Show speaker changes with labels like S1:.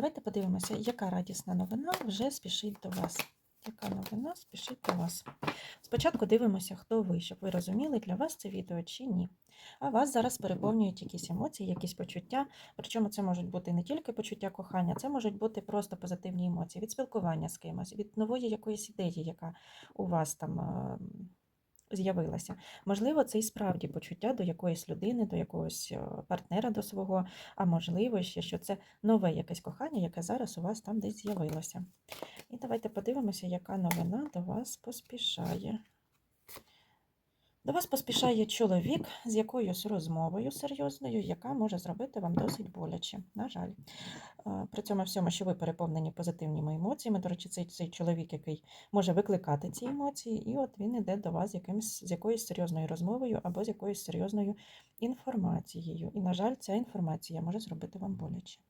S1: давайте подивимося, яка радісна новина вже спішить до вас. Яка новина спішить до вас? Спочатку дивимося, хто ви, щоб ви розуміли, для вас це відео чи ні. А вас зараз переповнюють якісь емоції, якісь почуття. Причому це можуть бути не тільки почуття кохання, це можуть бути просто позитивні емоції від спілкування з кимось, від нової якоїсь ідеї, яка у вас там е, з'явилася. Можливо, це і справді почуття до якоїсь людини, до якогось е, партнера до свого, а можливо, ще що це нове якесь кохання, яке зараз у вас там десь з'явилося. І давайте подивимося, яка новина до вас поспішає. До вас поспішає чоловік з якоюсь розмовою серйозною, яка може зробити вам досить боляче. На жаль. Е, При цьому всьому, що ви переповнені позитивними емоціями. До речі, цей, цей чоловік, який може викликати ці емоції, і от він іде до вас якимсь, з якоюсь серйозною розмовою або з якоюсь серйозною інформацією. І, на жаль, ця інформація може зробити вам боляче.